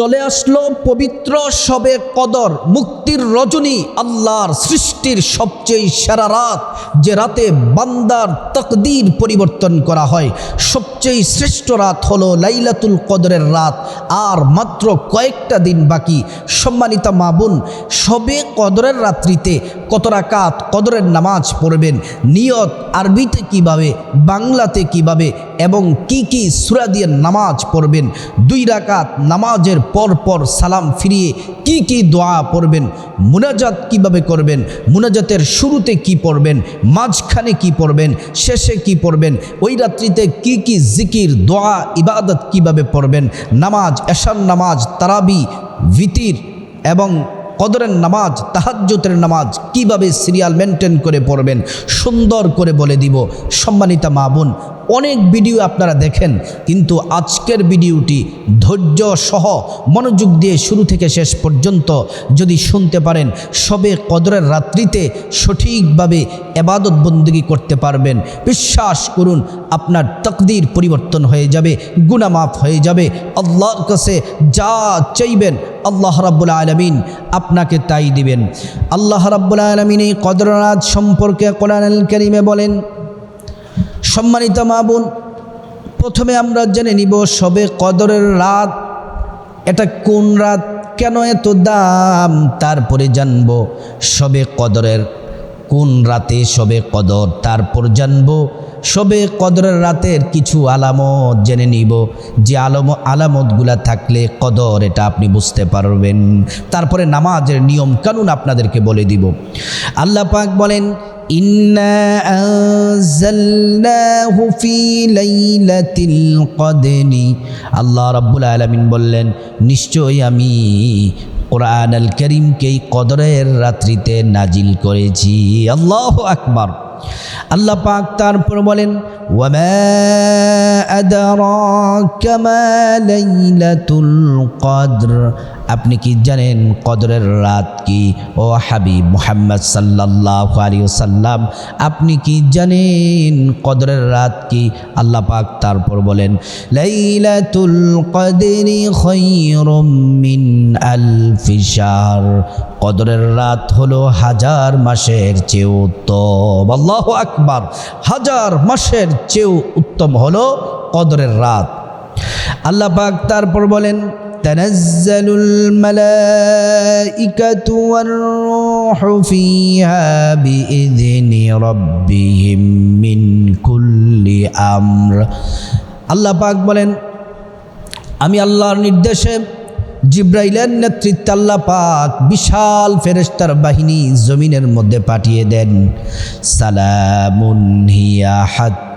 চলে আসলো পবিত্র সবে কদর, মুক্তির রজনী, আল্লাহর সৃষ্টির সবচেয়ে সেরা রাত, যে রাতে বান্দার তকদির পরিবর্তন করা হয়। সবচেয়ে শ্রেষ্ঠ রাত হলো লাইলাতুল কদরের রাত, আর মাত্র কয়েকটা দিন বাকি। সম্মানিতা মাবুন সবে কদরের রাত্রিতে কত রাকাত কদরের নামাজ পড়বেন? নিয়ত আরবিতে কীভাবে, বাংলাতে কীভাবে, এবং কি কি সুরা দিয়ে নামাজ পড়বেন? দুই রাকাত নামাজের পর পর সালাম ফিরিয়ে কি কি দোয়া পড়বেন? মুনাজাত কীভাবে করবেন? মুনাজাতের শুরুতে কি পড়বেন? মাঝখানে কি পড়বেন? শেষে কি পড়বেন? ওই রাত্রিতে কি কি জিকির, দোয়া, ইবাদত কীভাবে পড়বেন? নামাজ, এশার নামাজ, তারাবি, ভিতির এবং কদরের নামাজ তাহাজ্জতের নামাজ কীভাবে সিরিয়াল মেনটেন করে পড়বেন? সুন্দর করে বলে দিব। সম্মানিতা মা বোন অনেক ভিডিও আপনারা দেখেন, কিন্তু আজকের ভিডিওটি ধৈর্য সহ মনোযোগ দিয়ে শুরু থেকে শেষ পর্যন্ত যদি শুনতে পারেন, সবে কদরের রাত্রিতে সঠিকভাবে এবাদত বন্দী করতে পারবেন। বিশ্বাস করুন, আপনার তকদির পরিবর্তন হয়ে যাবে গুনামাফ হয়ে যাবে। আল্লাহর কাছে যা চাইবেন, আল্লাহ রাব্বুল আলমিন আপনাকে তাই দিবেন। আল্লাহ রাব্বুল আলমিন এই কদররাত সম্পর্কে কোরআন করিমে বলেন সম্মানিত মা বোন, প্রথমে আমরা জেনে নিব সবে কদরের রাত। এটা কোন রাত? কেন এত দাম? তারপরে জানব সবে কদরের কোন রাতে সবে কদর তারপর জানব সবে কদরের রাতের কিছু আলামত জেনে নিব যে আলম আলামতগুলা থাকলে কদর এটা আপনি বুঝতে পারবেন তারপরে নামাজের নিয়ম কানুন আপনাদেরকে বলে দিব আল্লাহ পাক বলেন إنا أنزلناه في ليلة القدر আল্লাহ রাব্বুল আলামিন বললেন নিশ্চয়ই আমি কোরআন আল করিমকে এই কদরের রাত্রিতে নাজিল করেছি। আল্লাহ আকবর। আল্লাহ পাক তারপর বলেন, ওয়ামা আপনি কি জানেন কদরের রাত কি? ও হাবিব মুহাম্মদ সাল্লাল্লাহু আলাইহি সাল্লাম আপনি কি জানেন কদরের রাত কি? আল্লাহ পাক তারপর বলেন, লাইলাতুল কদরি খায়রুম মিন আলফি শাহর। কদরের রাত হলো হাজার মাসের চেয়ে উত্তম। আল্লাহ আকবার! হাজার মাসের চেয়েও উত্তম হলো কদরের রাত। আল্লাহ পাক তারপর বলেন تنزل الملائكة والروح فيها بإذن ربهم من كل أمر আল্লাহ পাক বলেন আমি আল্লাহর নির্দেশে জিব্রাইলের নেতৃত্বে আল্লাহ পাক বিশাল ফেরেস্তার বাহিনী জমিনের মধ্যে পাঠিয়ে দেন সালামুন হিয়া হাত ফাজর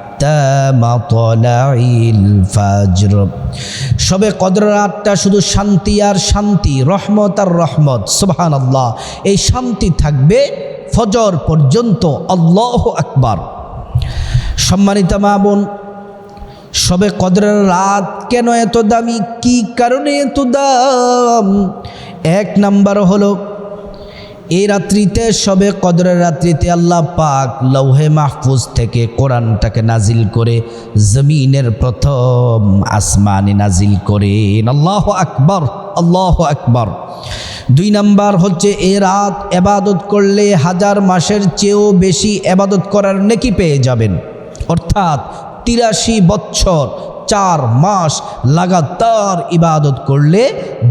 সবে কদর রাতটা শুধু শান্তি আর শান্তি, রহমত আর রহমত সুবহান আল্লাহ এই শান্তি থাকবে ফজর পর্যন্ত, আল্লাহ আকবার। সম্মানিত মা বোন, সবে কদরের রাত কেন এত দামি? কি কারণে এত দাম? এক নাম্বার হলো এই রাত্রিতে, সবে কদরের রাত্রিতে আল্লাহ পাক লৌহে মাহফুজ থেকে কোরআনটাকে নাজিল করে জমিনের প্রথম আসমানে নাজিল করেন। আল্লাহ আকবর আল্লাহ আকবর। দুই নাম্বার হচ্ছে, এ রাত এবাদত করলে হাজার মাসের চেয়েও বেশি এবাদত করার নেকি পেয়ে যাবেন। অর্থাৎ তিরাশি বৎসর চার মাস লাগাতার ইবাদত করলে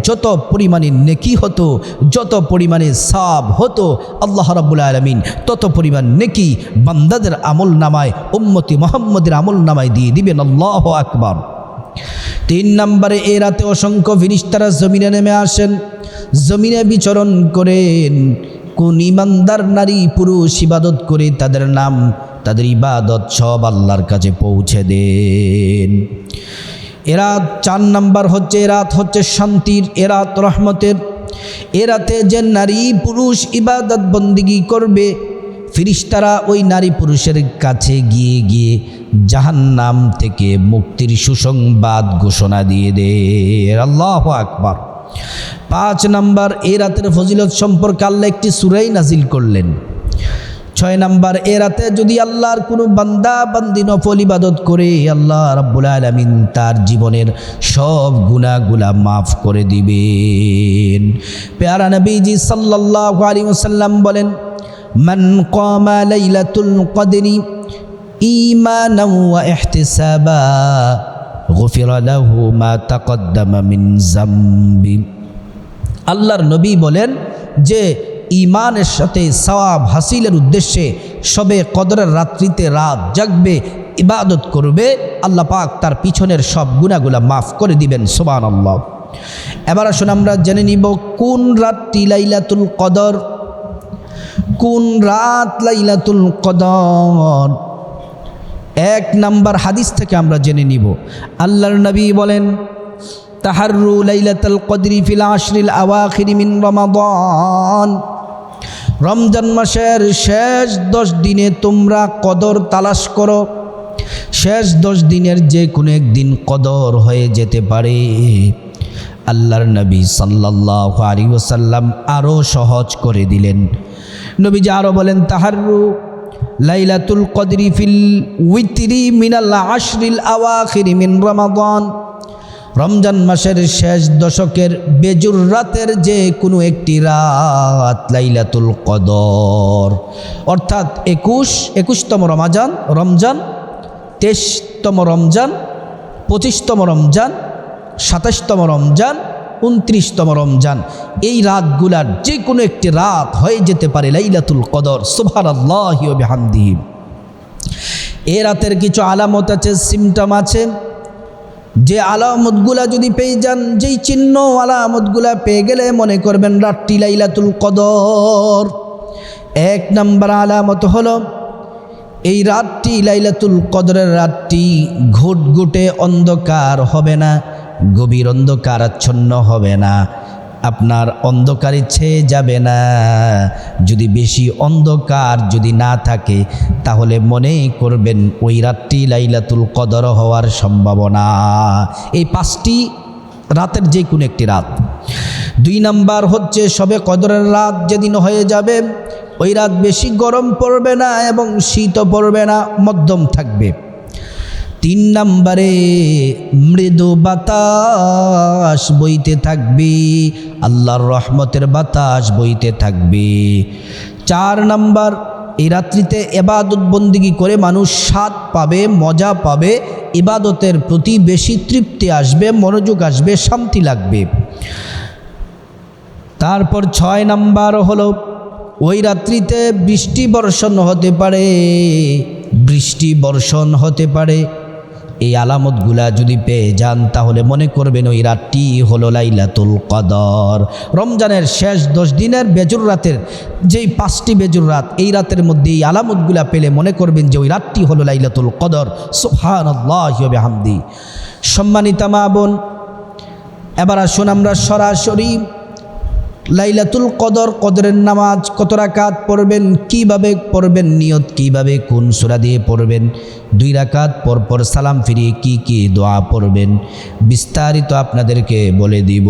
যত পরিমাণে নেকি হতো, যত পরিমাণে সাব হতো আল্লাহ রাবুল আলমিন, তত পরিমাণ নেকি বান্দাদের আমল নামায়, উম্মতি মোহাম্মদের আমল নামায় দিয়ে দিবেন আল্লাহ আকবর। তিন নম্বরে এ রাতে অসংখ্য ফিরিস্তারা জমিনে নেমে আসেন। জমিনে বিচরণ করেন। কোন ইমানদার নারী পুরুষ ইবাদত করে তাদের নাম তাদের ইবাদত সব আল্লাহর কাছে পৌঁছে দেন। এরাত চার নাম্বার হচ্ছে এরাত হচ্ছে শান্তির এরাত রহমতের। এরাতে যে নারী পুরুষ ইবাদত বন্দিগি করবে, ফিরিস্তারা ওই নারী পুরুষের কাছে গিয়ে গিয়ে জাহান্নাম থেকে মুক্তির সুসংবাদ ঘোষণা দিয়ে দে। আল্লাহ আকবার। পাঁচ নাম্বার, এ রাতের ফজিলত সম্পর্কে আল্লাহ একটি সুরাই নাজিল করলেন। ছয় নাম্বার, এ রাতে যদি আল্লাহর কোনো বান্দা বান্দি নফল ইবাদত করে, আল্লাহ রাব্বুল আলামিন তার জীবনের সব গুনাহগুলা মাফ করে দিবেন। পেয়ারা নবীজি সাল্লাল্লাহু আলাইহি ওয়াসাল্লাম বলেন, মান কামা লাইলাতুল কদরি ঈমানান ওয়া ইহতিসাবা, গুফিরা লাহু মা তাকদ্দামা মিন জামবি আল্লাহর নবী বলেন যে ইমানের সাথে সওয়াব হাসিলের উদ্দেশ্যে সবে কদরের রাত্রিতে রাত জাগবে, ইবাদত করবে, আল্লাহ পাক তার পিছনের সব গুণাগুলা মাফ করে দিবেন সোবান আল্লাহ এবার আসুন আমরা জেনে নিব কোন রাতটি লাইলাতুল কদর? কোন রাত লাইলাতুল কদর? এক নাম্বার হাদিস থেকে আমরা জেনে নিব। আল্লাহর নবী বলেন তাহারু লাইলাতুল কদরি ফিল আশরিল আওয়াখির মিন রমাদান। রমজান মাসের শেষ দশ দিনে তোমরা কদর তালাশ করো। শেষ দশ দিনের যে কোনো একদিন কদর হয়ে যেতে পারে। আল্লাহর নবী সাল্লাহ আলী ওসাল্লাম আরও সহজ করে দিলেন। নবীজি আরও বলেন তাহারু লাইলাতুল কদরি ফিল উইতিরি মিনাল আশরিল আওয়াখির মিন রমাদান। রমজান মাসের শেষ দশকের বেজুর রাতের যে কোনো একটি রাত, লাইলাতুল কদর। অর্থাৎ একুশ, একুশতম রমাজান, রমজান, তেইশতম রমজান, পঁচিশতম রমজান, সাতাশতম রমজান, উনত্রিশতম রমজান। এই রাতগুলার যে কোনো একটি রাত হয়ে যেতে পারে লাইলাতুল কদর। সুভার আল্লাহ হামদিহি এ রাতের কিছু আলামত আছে সিমটম আছে। যে আলামতগুলা যদি পেয়ে যান, যেই চিহ্ন আলামতগুলা পেয়ে গেলে মনে করবেন রাত্রি লাইলাতুল কদর। এক নম্বর আলামত হল, এই রাতটি লাইলাতুল কদরের রাতটি ঘুটঘুটে অন্ধকার হবে না, গভীর অন্ধকার আচ্ছন্ন হবে না। আপনার অন্ধকারে ছেয়ে যাবে না। যদি বেশি অন্ধকার যদি না থাকে, তাহলে মনে করবেন ওই রাতটি লাইলাতুল কদর হওয়ার সম্ভাবনা। এই পাঁচটি রাতের যে কোনো একটি রাত। দুই নাম্বার হচ্ছে, সবে কদরের রাত যেদিন হয়ে যাবে, ওই রাত বেশি গরম পড়বে না এবং শীতও পড়বে না, মধ্যম থাকবে। তিন নম্বরে, মৃদু বাতাস বইতে থাকবে, আল্লাহর রহমতের বাতাস বইতে থাকবে। চার নাম্বার এই রাত্রিতে এবাদত বন্দিগি করে মানুষ স্বাদ পাবে, মজা পাবে ইবাদতের প্রতি বেশি তৃপ্তি আসবে, মনোযোগ আসবে, শান্তি লাগবে। তারপর ছয় নাম্বার হলো, ওই রাত্রিতে বৃষ্টি বর্ষণ হতে পারে, বৃষ্টি বর্ষণ হতে পারে এই আলামতগুলা যদি পেয়ে যান, তাহলে মনে করবেন ওই রাতটি হলো লাইলাতুল কদর। রমজানের শেষ দশ দিনের বেজুর রাতের যেই পাঁচটি বেজুর রাত, এই রাতের মধ্যে এই আলামতগুলা পেলে মনে করবেন যে ওই রাতটি হলো লাইলাতুল কদর। সোহান হামদি সম্মানিতা মা বোন, এবার আসুন আমরা সরাসরি লাইলাতুল কদর, কদরের নামাজ কত রাকাত পড়বেন, কীভাবে পড়বেন, নিয়ত কীভাবে, কোন সুরা দিয়ে পড়বেন, দুই রাকাত পরপর সালাম ফিরিয়ে কি কি দোয়া পড়বেন, বিস্তারিত আপনাদেরকে বলে দিব।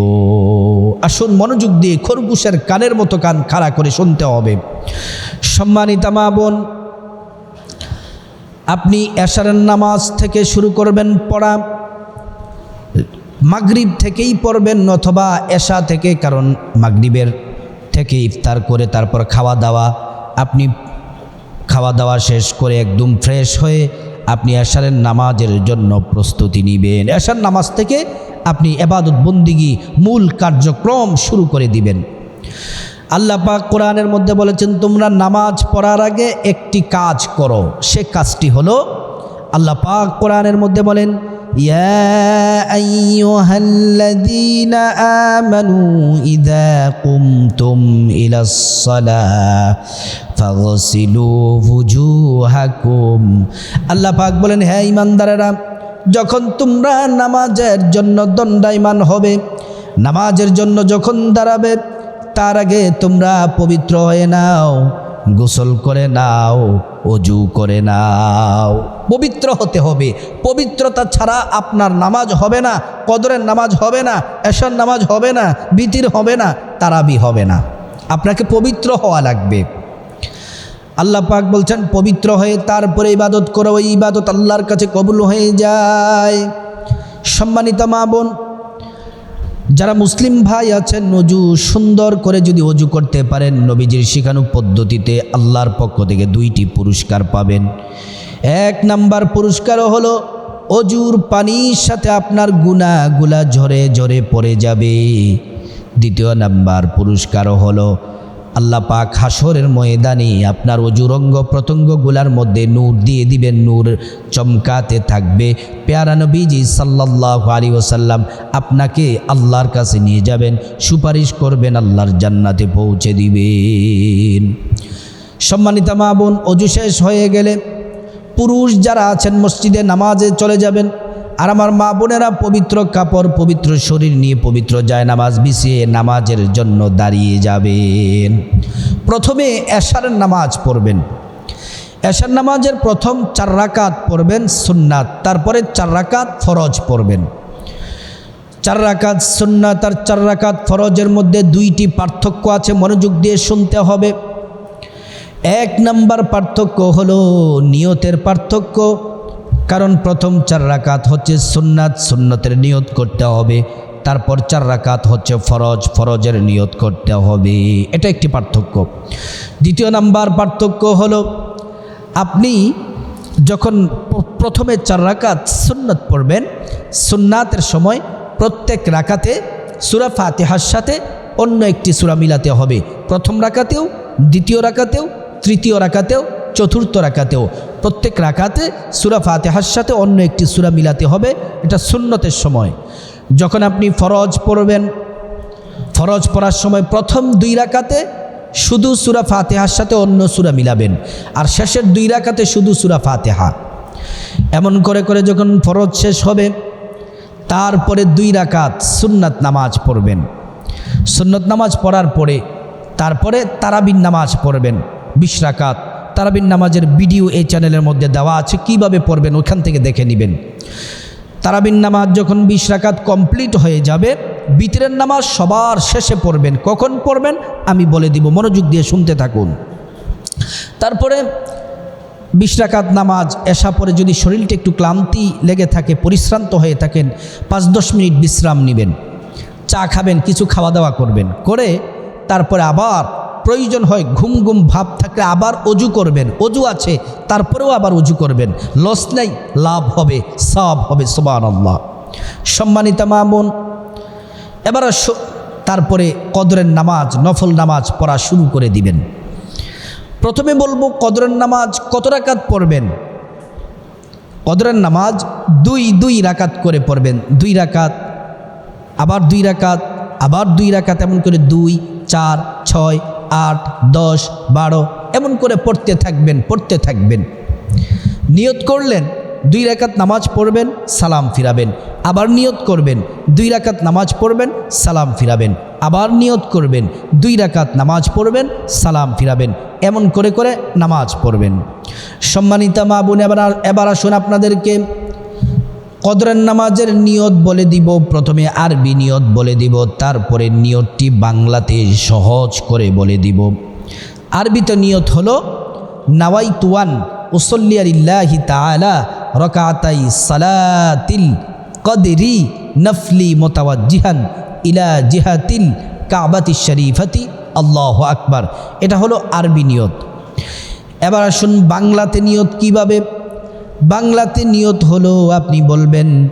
আসুন মনোযোগ দিয়ে খরগোশের কানের মতো কান খাড়া করে শুনতে হবে। সম্মানিতা মা বোন, আপনি এশারের নামাজ থেকে শুরু করবেন, পড়া মাগরিব থেকেই পড়বেন অথবা এশা থেকে, কারণ মাগরিবের থেকে ইফতার করে তারপর খাওয়া দাওয়া, আপনি খাওয়া দাওয়া শেষ করে একদম ফ্রেশ হয়ে আপনি এশারের নামাজের জন্য প্রস্তুতি নেবেন। এশার নামাজ থেকে আপনি এবাদত বন্দিগি মূল কার্যক্রম শুরু করে দিবেন। আল্লাহ পাক কোরআনের মধ্যে বলেছেন, তোমরা নামাজ পড়ার আগে একটি কাজ করো। সে কাজটি হলো, আল্লাহ পাক কোরআনের মধ্যে বলেন يا أيها الذين آمنوا إذا قمتم إلى الصلاة فاغسلوا وجوهكم আল্লাহ পাক বলেন হ্যাঁ ইমানদারেরা যখন তোমরা নামাজের জন্য দণ্ডায়মান হবে নামাজের জন্য যখন দাঁড়াবে তার আগে তোমরা পবিত্র হয়ে নাও গোসল করে নাও, অজু করে নাও। পবিত্র হতে হবে। পবিত্রতা ছাড়া আপনার নামাজ হবে না, কদরের নামাজ হবে না, এশার নামাজ হবে না, বিতির হবে না, তারাবি হবে না। আপনাকে পবিত্র হওয়া লাগবে। আল্লাহ পাক বলছেন, পবিত্র হয়ে তারপরে ইবাদত করো, ওই ইবাদত আল্লাহর কাছে কবুল হয়ে যায়। সম্মানিত মা বোন যারা মুসলিম ভাই আছেন, নজু সুন্দর করে যদি অজু করতে পারেন, নবীজির শিখানু পদ্ধতিতে আল্লাহর পক্ষ থেকে দুইটি পুরস্কার পাবেন। এক নাম্বার পুরস্কারও হলো, অজুর পানির সাথে আপনার গুণাগুলা ঝরে ঝরে পড়ে যাবে। দ্বিতীয় নাম্বার পুরস্কারও হলো আল্লাহ পাক হাসরের ময়দানে আপনার অজুরঙ্গ প্রত্যঙ্গগুলার মধ্যে নূর দিয়ে দিবেন, নূর চমকাতে থাকবে। পেয়ারা নবীজি সাল্লাহ আলী ওসাল্লাম আপনাকে আল্লাহর কাছে নিয়ে যাবেন, সুপারিশ করবেন, আল্লাহর জান্নাতে পৌঁছে দিবেন। সম্মানিতা মা বোন, অজু শেষ হয়ে গেলে পুরুষ যারা আছেন মসজিদে নামাজে চলে যাবেন আর আমার মা বোনেরা পবিত্র কাপড়, পবিত্র শরীর নিয়ে পবিত্র যায় নামাজ বিছিয়ে নামাজের জন্য দাঁড়িয়ে যাবেন। প্রথমে এশারের নামাজ পড়বেন। এশার নামাজের প্রথম চার রাকাত পড়বেন সুন্নাত, তারপরে চার রাকাত ফরজ পড়বেন। চার রাকাত সুন্নাত আর চার রাকাত ফরজের মধ্যে দুইটি পার্থক্য আছে, মনোযোগ দিয়ে শুনতে হবে। এক নাম্বার পার্থক্য হলো নিয়তের পার্থক্য। কারণ প্রথম চার রাকাত হচ্ছে সুন্নাত, সুন্নতের নিয়ত করতে হবে। তারপর চার রাকাত হচ্ছে ফরজ, ফরজের নিয়ত করতে হবে। এটা একটি পার্থক্য। দ্বিতীয় নাম্বার পার্থক্য হলো, আপনি যখন প্রথমে চার রাকাত সুন্নত পড়বেন, সুন্নাতের সময় প্রত্যেক রাকাতে সুরা ফাতেহার সাথে অন্য একটি সুরা মিলাতে হবে। প্রথম রাকাতেও, দ্বিতীয় রাকাতেও, তৃতীয় রাকাতেও, চতুর্থ রাকাতেও। প্রত্যেক রাকাতে সুরা ফাতেহার সাথে অন্য একটি সুরা মিলাতে হবে, এটা সুন্নতের সময়। যখন আপনি ফরজ পড়বেন, ফরজ পড়ার সময় প্রথম দুই রাকাতে শুধু সুরা ফাতেহার সাথে অন্য সুরা মিলাবেন, আর শেষের দুই রাকাতে শুধু সুরা ফাতেহা। এমন করে করে যখন ফরজ শেষ হবে, তারপরে দুই রাকাত সুন্নাত নামাজ পড়বেন। সুন্নত নামাজ পড়ার পরে তারপরে তারাবিন নামাজ পড়বেন, বিশ রাকাত। তারাবিন নামাজের ভিডিও এই চ্যানেলের মধ্যে দেওয়া আছে, কীভাবে পড়বেন ওখান থেকে দেখে নেবেন। তারাবিন নামাজ যখন বিশ রাকাত কমপ্লিট হয়ে যাবে, বিতরের নামাজ সবার শেষে পড়বেন। কখন পড়বেন? আমি বলে দিব, মনোযোগ দিয়ে শুনতে থাকুন। তারপরে বিশ রাকাত নামাজ এসা পরে যদি শরীরটা একটু ক্লান্তি লেগে থাকে, পরিশ্রান্ত হয়ে থাকেন, পাঁচ দশ মিনিট বিশ্রাম নেবেন। চা খাবেন, কিছু খাওয়া দাওয়া করবেন। করে তারপরে আবার প্রয়োজন হয় ঘুম ঘুম ভাব থাকলে আবার অজু করবেন। অজু আছে, তারপরেও আবার অজু করবেন। লস নেই, লাভ হবে সব হবে সোবান আল্লাহ সম্মানিতা মামুন এবার তারপরে কদরের নামাজ, নফল নামাজ পড়া শুরু করে দিবেন। প্রথমে বলব, কদরের নামাজ কত রাকাত পড়বেন? কদরের নামাজ দুই দুই রাকাত করে পড়বেন। দুই রাকাত, আবার দুই রাকাত, আবার দুই রাকাত, এমন করে দুই, চার, ছয় আট, দশ, বারো, এমন করে পড়তে থাকবেন পড়তে থাকবেন। নিয়ত করলেন, দুই রাকাত নামাজ পড়বেন, সালাম ফিরাবেন। আবার নিয়ত করবেন, দুই রাকাত নামাজ পড়বেন, সালাম ফিরাবেন। আবার নিয়ত করবেন, দুই রাকাত নামাজ পড়বেন, সালাম ফিরাবেন। এমন করে করে নামাজ পড়বেন। সম্মানিতা মা বোন, এবার এবার আসুন আপনাদেরকে কদরের নামাজের নিয়ত বলে দিব, প্রথমে আরবি নিয়ত বলে দিব, তারপরে নিয়তটি বাংলাতে সহজ করে বলে দিব। আরবিতে নিয়ত হলো নাওয়াই তুয়ান ওসল্লিয়ারিল্লাহি তালা রকাতাই সালাতিল কদরি নফলি মোতাওয়াজিহান ইলা জিহাতিল কাবাতি শরীফাতি, আল্লাহ আকবার। এটা হলো আরবি নিয়ত। এবার আসুন বাংলাতে নিয়ত কীভাবে? বাংলাতে নিয়ত হলো, আপনি বলবেন,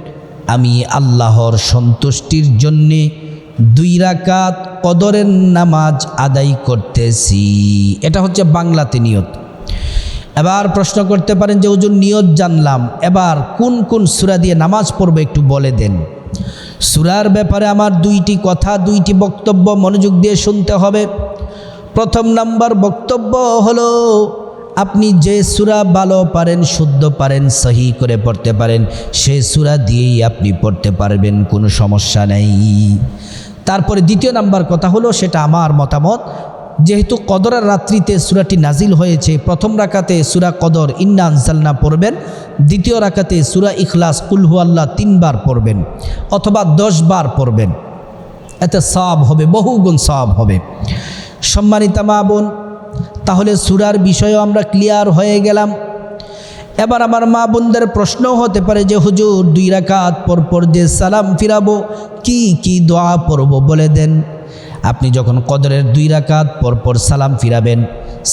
আমি আল্লাহর সন্তুষ্টির জন্যে দুই রাকাত কদরের নামাজ আদায় করতেছি। এটা হচ্ছে বাংলাতে নিয়ত। এবার প্রশ্ন করতে পারেন যে ওজন নিয়ত জানলাম। এবার কোন কোন সুরা দিয়ে নামাজ পড়বে একটু বলে দেন। সুরার ব্যাপারে আমার দুইটি কথা, দুইটি বক্তব্য মনোযোগ দিয়ে শুনতে হবে। প্রথম নাম্বার বক্তব্য হলো আপনি যে সুরা ভালো পারেন, শুদ্ধ পারেন, সহি করে পড়তে পারেন, সে সুরা দিয়েই আপনি পড়তে পারবেন, কোনো সমস্যা নেই। তারপরে দ্বিতীয় নাম্বার কথা হলো, সেটা আমার মতামত, যেহেতু কদরের রাত্রিতে সুরাটি নাজিল হয়েছে, প্রথম রাকাতে সুরা কদর, ইন্না আনসালনা পড়বেন, দ্বিতীয় রাকাতে সুরা ইখলাস কুলহু আল্লাহ তিনবার পড়বেন, অথবা দশ বার পড়বেন। এতে সব হবে, বহুগুণ সব হবে। সম্মানিতা মা বোন তাহলে সুরার বিষয়েও আমরা ক্লিয়ার হয়ে গেলাম। এবার আমার মা বোনদের প্রশ্নও হতে পারে যে, হুজুর, দুই রাকাত পর পর যে সালাম ফিরাবো, কি কি দোয়া পড়ব বলে দেন? আপনি যখন কদরের দুই রাকাত পর পর সালাম ফিরাবেন,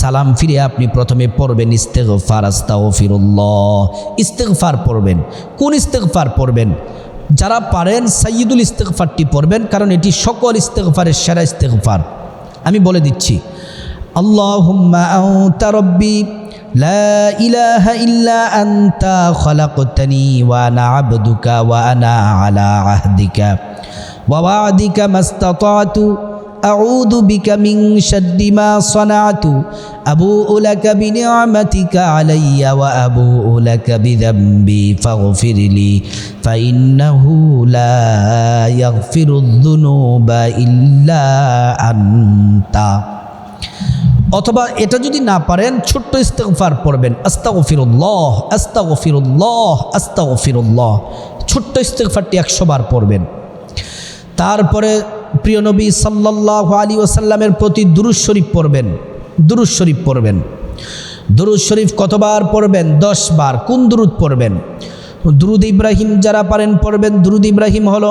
সালাম ফিরে আপনি প্রথমে পড়বেন, ইস্তেগফার আস্তাও ফিরুল্লাহ ইস্তেগফার পড়বেন। কোন ইস্তেগফার পড়বেন? যারা পারেন সাইয়দুল ইস্তেগফারটি পড়বেন, কারণ এটি সকল ইস্তেগফারের সেরা ইস্তেগফার। আমি বলে দিচ্ছি اللهم أنت ربي لا إله إلا أنت خلقتني وأنا عبدك وأنا على عهدك. ووعدك ما استطعت أعوذ بك من شد ما صنعت أبوء لك بنعمتك علي وأبوء لك بذنبي فاغفر لي فإنه لا يغفر الذنوب إلا أنت. অথবা এটা যদি না পারেন, ছোট্ট ইস্তেগফার পড়বেন। আস্তা গফিরুল্লাহ আস্তা আস্তাগফিরুল্লাহ আস্তাগফিরুল্লাহ আস্তাগফিরুল্লাহ। ছোট্ট ইস্তেগফারটি একশো বার পড়বেন। তারপরে প্রিয় নবী সাল্লাহ আলী ওসাল্লামের প্রতি দুরুজ শরীফ পড়বেন। দুরুজ শরীফ পড়বেন। দুরুজ শরীফ কতবার পড়বেন? দশ বার। কোন দুরুদ পড়বেন? দুরুদ ইব্রাহিম যারা পারেন পড়বেন। দুরুদ ইব্রাহিম হলো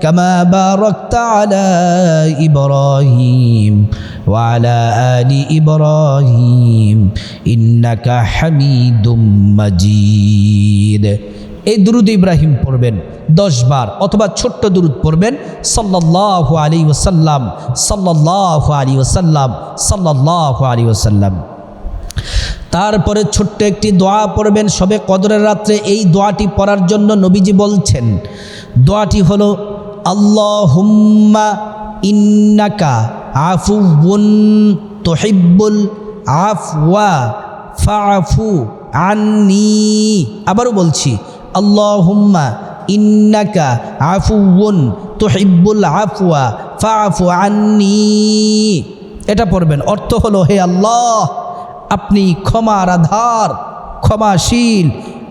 كما باركت على إبراهيم وعلى آل إبراهيم إنك حميد مجيد এই দুরুদ ইব্রাহিম পড়বেন দশ বার অথবা ছোট্ট দুরুদ পড়বেন সাল্লাহ আলী ওসাল্লাম সাল্লাহ আলী ওসাল্লাম সাল্লাহ আলী ওসাল্লাম তারপরে ছোট্ট একটি দোয়া পড়বেন সবে কদরের রাত্রে এই দোয়াটি পড়ার জন্য নবীজি বলছেন দোয়াটি হলো আল্লাহুম্মা ইন্নাকা আফুউন তোহিব্বুল আফওয়া ফাফু আন্নি। আবারও বলছি, আল্লাহুম্মা ইন্নাকা আফুউন তোহিব্বুল আফওয়া ফাফু আন্নি। এটা পড়বেন, অর্থ হলো, হে আল্লাহ, আপনি ক্ষমার আধার, ক্ষমাশীল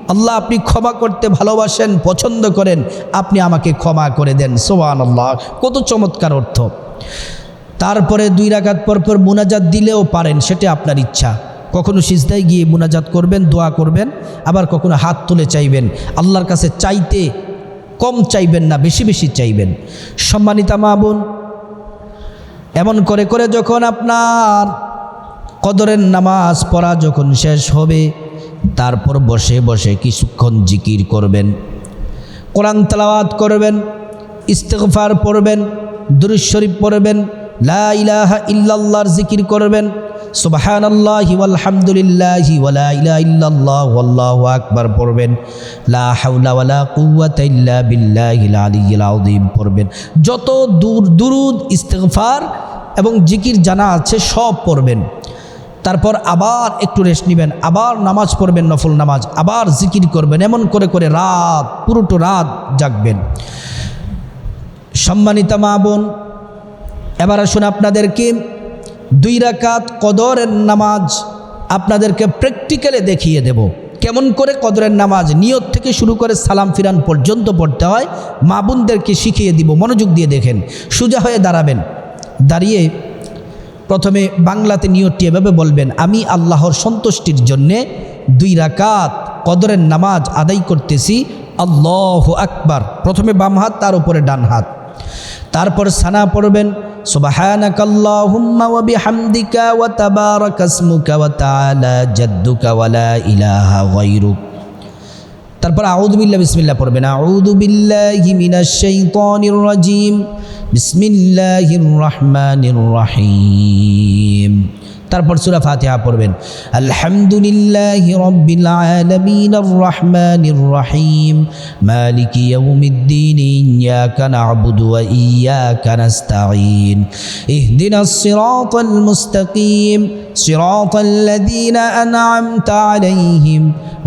আল্লাহ, আপনি ক্ষমা করতে ভালোবাসেন, পছন্দ করেন, আপনি আমাকে ক্ষমা করে দেন। সোহান আল্লাহ কত চমৎকার অর্থ। তারপরে দুই রাকাত পর পর মুনাজাত দিলেও পারেন, সেটা আপনার ইচ্ছা। কখনো সিজদায় গিয়ে মুনাজাত করবেন, দোয়া করবেন, আবার কখনো হাত তুলে চাইবেন। আল্লাহর কাছে চাইতে কম চাইবেন না, বেশি বেশি চাইবেন। সম্মানিতা মা বোন, এমন করে করে যখন আপনার কদরের নামাজ পড়া যখন শেষ হবে তারপর বসে বসে কিছুক্ষণ জিকির করবেন, কোরআন তালাওয়াত করবেন, ইস্তেগফার পড়বেন দুরুজ শরীফ পড়বেন, লা ইলাহা ইল্লাল্লাহর জিকির করবেন, সুবহানাল্লাহি ওয়ালহামদুলিল্লাহি ওয়ালা ইলাহা ইল্লাল্লাহ আল্লাহু আকবার পড়বেন, লা হাওলা ওয়ালা কুওয়াতা ইল্লা বিল্লাহিল আলিয়্যিল আযীম পড়বেন, যত দূর, দুরুদ, ইস্তেগফার এবং জিকির জানা আছে সব পড়বেন। তারপর আবার একটু রেস্ট নেবেন, আবার নামাজ পড়বেন নফল নামাজ, আবার জিকির করবেন, এমন করে করে রাত, পুরোটো রাত জাগবেন। সম্মানিতা মা বোন, এবার আসুন আপনাদেরকে দুই রাকাত কদরের নামাজ আপনাদেরকে প্র্যাকটিক্যালে দেখিয়ে দেব। কেমন করে কদরের নামাজ, নিয়ত থেকে শুরু করে সালাম ফিরান পর্যন্ত পড়তে হয়, মা বোনদেরকে শিখিয়ে দিব, মনোযোগ দিয়ে দেখেন, সোজা হয়ে দাঁড়াবেন। দাঁড়িয়ে প্রথমে বাংলাতে নিয়তটি এভাবে বলবেন, আমি আল্লাহর সন্তুষ্টির জন্যে দুই রাকাত কদরের নামাজ আদায় করতেছি। আল্লাহ আকবার। প্রথমে বাম হাত, তার উপরে ডান হাত। তারপর সানা পড়বেন তারপর আউযু বিল্লাহ, বিসমিল্লাহ পড়বেন, আউযু বিল্লাহি মিনাশ শাইতানির রাজিম। বিসমিল্লাহির রহমানির রহিম তারপর সুরা ফাতিহা পড়বেন। আলহামদুলিল্লাহ রব্বিল আলামিন আর রহমানির রহিম। মালিকি ইয়াউমিদ্দিন ইয়াকা না'বুদু ওয়া ইয়াকা নাস্তাঈন। ইহদিনাস সিরাতাল মুস্তাকিম। সিরাতাল লাযীনা আন'আমতা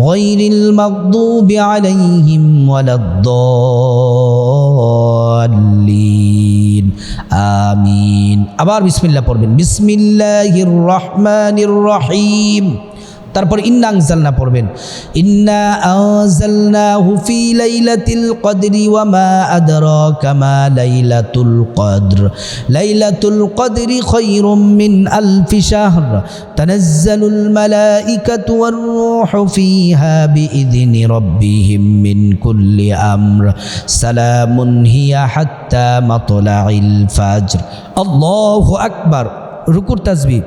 আলাইহিম গায়রিল মাগদুবি আলাইহিম ওয়ালাদ-দাল্লিন আমিন আবার বিসমিল্লাহ পড়বেন। বিসমিল্লাহির রহমানির রহিম। তারপর ইন্না আনজালনা পড়বেন। ইন্না আনজালনাহু ফি লাইলাতিল কদরি ওয়া মা আদরাকা লাইলাতুল কদর। লাইলাতুল কদরি খায়রুম মিন আলফি শাহর। তানাজ্জালুল মালাইকাতু ওয়ার রূহু ফিহা বিইذনি রাব্বিহিম মিন কুল্লি আমর। সালামুন হিয়া হাত্তা মাতলাইল ফাজর। আল্লাহু আকবার। রুকুর তাসবিহ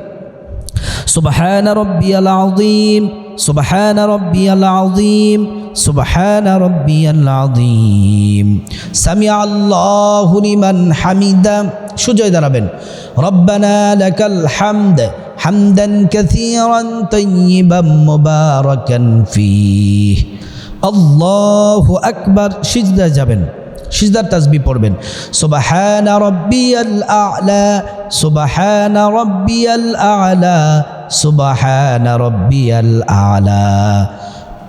সুবাহান রব্বিয়াল আদিম সুবাহান রব্বিয়াল আদিম সুবাহান রব্বিয়াল আদিম সামি আল্লাহুলিমান হামিদা। সুজয় দাঁড়াবেন। রব্বানা লাকাল হামদ, হামদান কাসীরান তাইয়িবাম মুবারাকান ফীহ। আল্লাহু আকবার। সিজদা যাবেন। সিজদার তাজবি পড়বেন। সুবাহানা রব্বিয়াল আ'লা, সুবাহানা রব্বিয়াল আ'লা সুবাহানা রব্বিয়াল আ'লা।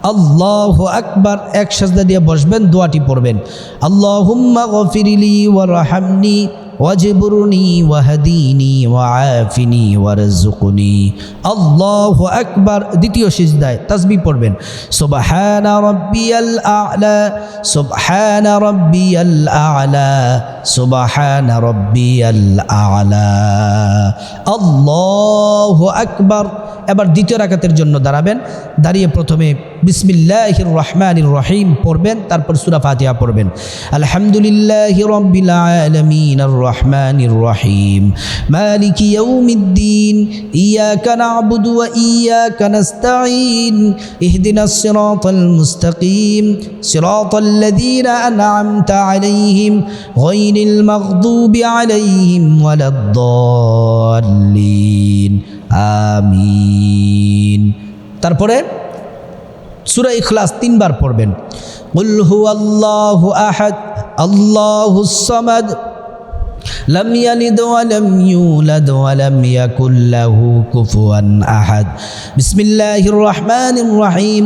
আল্লাহ আকবার। এক সাজদা দিয়ে বসবেন, দোয়াটি পড়বেন। আল্লাহুম্মা গফিরিলি ওয়া রাহামনি। ওয়াজবুরনি, ওয়াহদিনি, ওয়াআফিনি ওয়ারজুকনি আল্লাহু আকবার। দ্বিতীয় সিজদায় তাসবিহ পড়বেন। সুবহানা রাব্বিয়াল আ'লা, সুবহানা রাব্বিয়াল আ'লা, সুবহানা রাব্বিয়াল আ'লা। আল্লাহু আকবার। এবার দ্বিতীয় রাকাতের জন্য দাঁড়াবেন। দাঁড়িয়ে প্রথমে বিসমিল্লাহির রহমানির রহিম পড়বেন, তারপর সূরা ফাতিহা পড়বেন। আলহামদুলিল্লাহি রাব্বিল আলামিন আর রহমানির রহিম মালিকি ইয়াউমিদ্দিন, ইয়াকা না'বুদু ওয়া ইয়াকা নাস্তাঈন, ইহদিনাস সিরাতাল মুস্তাকিম, সিরাতাল লাযীনা আন'আমতা আলাইহিম গায়রিল মাগদুবি আলাইহিম ওয়ালাদ-দাল্লিন। আমিন। তারপরে সূরা ইখলাস তিনবার পড়বেন কুল হুয়াল্লাহু আহাদ আল্লাহুস সামাদ لم يلد ولم يولد ولم يكن له كفوا أحد بسم الله الرحمن الرحيم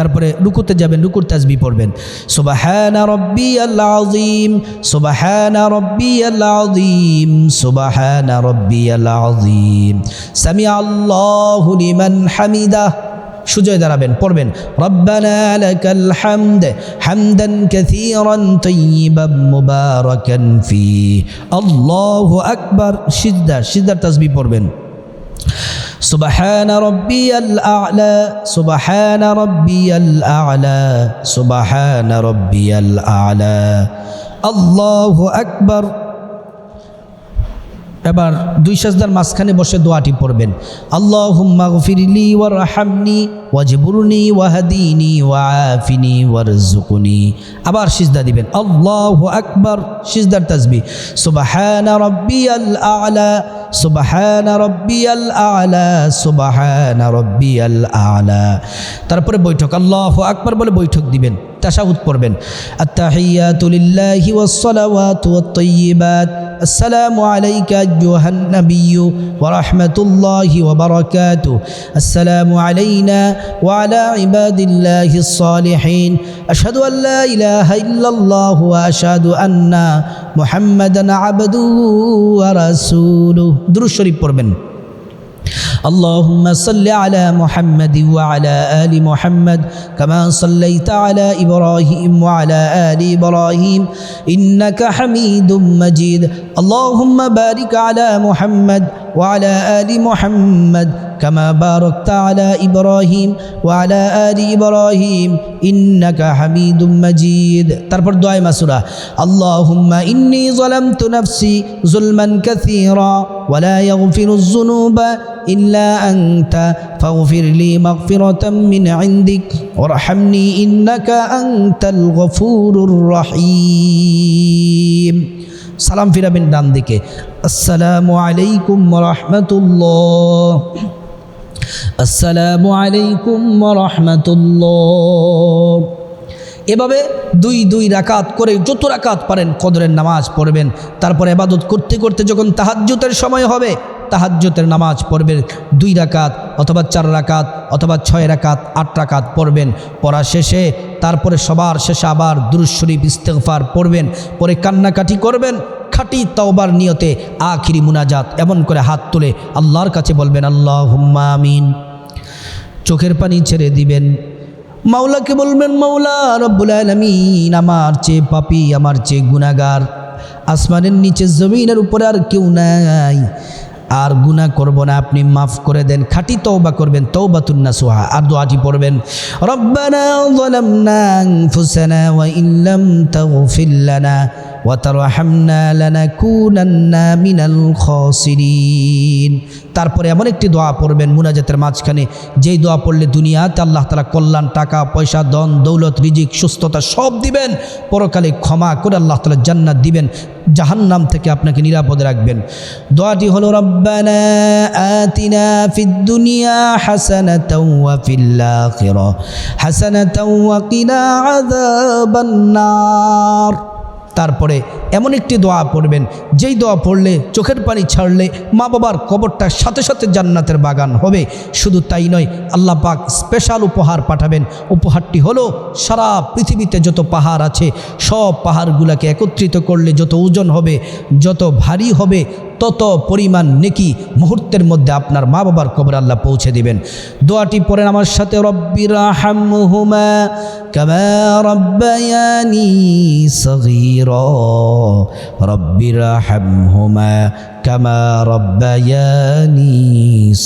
তারপরে রুকুতে যাবেন, রুকুর তাসবি পড়বেন। সুবাহানা রব্বিয়াল আযীম, সুবাহানা রব্বিয়াল আযীম, সুবাহানা রব্বিয়াল আযীম। সামিআ আল্লাহু লিমান হামিদাহ সুজয় দাঁড়াবেন, পড়বেন। রব্বানা লাকাল হামদ, হামদান কাসীরান তাইয়িবান মুবারাকান ফি। আল্লাহু আকবার। সিজদা, সিজদার তাসবিহ পড়বেন। সুবাহান রব্বি আল আলা সুবাহান রব্বি আল আলা সুবাহান রব্বি আল। আলা আল্লাহ আকবর। এবার দুই সাজদার মাঝখানে বসে দোয়াটি পড়বেন। আল্লাহ হুম্মা গফিরলি ওয়ার হামনি ওয়াজবুরনি ওয়াহদিনি ওয়াআফিনি ওয়ারজুকনি আবার সিজদা দিবেন, আল্লাহু আকবার সিজদার তাসবিহ। সুবহানা রাব্বিয়াল আ'লা সুবহানা রাব্বিয়াল আ'লা সুবহানা রাব্বিয়াল আ'লা তারপরে বৈঠক, আল্লাহু আকবার বলে বৈঠক দিবেন তাশাহুদ পড়বেন আত্তাহিয়াতু লিল্লাহি ওয়াস সালাওয়াতু ওয়াত তাইয়্যিবাত আসসালামু আলাইকা আইয়ুহান নাবিয়্যু ওয়া রাহমাতুল্লাহি ওয়া বারাকাতুহু আসসালামু আলাইনা ওয়া আলা ইবাদিল্লাহিস সালিহিন আশহাদু আন লা ইলাহা ইল্লাল্লাহু ওয়া আশহাদু আন্না মুহাম্মাদান আবদুহু ওয়া রাসূলুহু দুরূদ শরীফ পড়বেন اللهم صل على محمد وعلى آل محمد كما صليت على إبراهيم وعلى آل إبراهيم إنك حميد مجيد اللهم بارك على محمد وعلى آل محمد كما باركت على إبراهيم وعلى آل إبراهيم إنك حميد مجيد তারপর দোয়া মাসুরা اللهم إني ظلمت نفسي ظلما كثيرا ولا يغفر الذنوب إلا أنت فاغفر لي مغفرة من عندك وارحمني إنك أنت الغفور الرحيم সালাম ফিরাবেন ডান দিকে আসসালামু আলাইকুম রহমতুল্লাহ আসসালামু আলাইকুম রহমতুল্লাহ। এভাবে দুই দুই রাকাত করে যত রাকাত পারেন কদরের নামাজ পড়বেন। তারপর এবাদত করতে করতে যখন তাহাজ্জুতের সময় হবে তাহাজ্জুতের নামাজ পড়বেন। দুই রাকাত অথবা চার রাকাত অথবা ছয় রাকাত, আট রাকাত পড়বেন। পড়া শেষে তারপরে সবার শেষে আবার দুরুজ শরীফ, ইস্তেগফার পড়বেন। পরে কান্নাকাটি করবেন। খাটি তওবার নিয়তে আখিরি মুনাজাত এমন করে হাত তুলে আল্লাহর কাছে বলবেন আল্লাহ হুম্মা চোখের পানি ছেড়ে দিবেন। মাওলাকে বলবেন, মাওলা রব্বুল আলমিন, আমার চেয়ে পাপি, আমার চেয়ে গুনাগার আসমানের নিচে জমিনের উপরে আর কেউ নাই। আর গুনা করব না, আপনি মাফ করে দেন, খাটি তৌবা করবেন তওবাতুন্না সোহা আর দোয়াটি পড়বেন, রব্বানা যালামনা আনফুসানা ওয়া ইল্লাম তাগফির লানা মিনাল তারপরে এমন একটি দোয়া পড়বেন মুনাজাতের মাঝখানে, যেই দোয়া পড়লে দুনিয়াতে আল্লাহ তালা কল্যাণ, টাকা, পয়সা দন দৌলত, রিজিক, সুস্থতা সব দিবেন। পরকালে ক্ষমা করে আল্লাহ তালা জান্নাত দিবেন, জাহান্নাম থেকে আপনাকে নিরাপদে রাখবেন। দোয়াটি হলো, রব্বানা দুনিয়া তারপরে এমন একটি দোয়া পড়বেন, যেই দোয়া পড়লে চোখের পানি ছাড়লে মা বাবার কবরটার সাথে সাথে জান্নাতের বাগান হবে। শুধু তাই নয়, আল্লাহ পাক স্পেশাল উপহার পাঠাবেন। উপহারটি হলো সারা পৃথিবীতে যত পাহাড় আছে, সব পাহাড়গুলোকে একত্রিত করলে যত ওজন হবে, যত ভারী হবে তত পরিমাণ নেকি মুহূর্তের মধ্যে আপনার মা বাবার কবর আল্লাহ পৌঁছে দিবেন। দোয়াটি পড়েন আমার সাথে রব্বির হামহুমা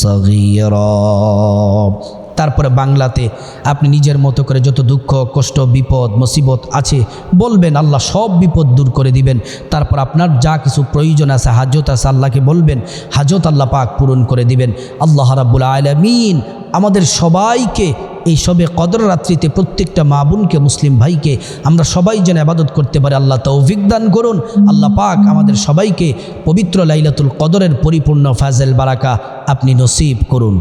সগীরা। তারপরে বাংলাতে আপনি নিজের মতো করে যত দুঃখ, কষ্ট, বিপদ, মুসিবত আছে, বলবেন, আল্লাহ সব বিপদ দূর করে দিবেন। তারপর আপনার যা কিছু প্রয়োজন আছে, হাজত আছে, আল্লাহকে বলবেন, হাজত আল্লাহ পাক পূরণ করে দিবেন। আল্লাহ রাব্বুল আলমিন আমাদের সবাইকে এই সবে কদর রাত্রিতে প্রত্যেকটা মা বোনকে, মুসলিম ভাইকে আমরা সবাই যেন আবাদত করতে পারি, আল্লাহ তৌফিক দান করুন। আল্লাহ পাক আমাদের সবাইকে পবিত্র লাইলাতুল কদরের পরিপূর্ণ ফাজেল বারাকা আপনি নসিব করুন।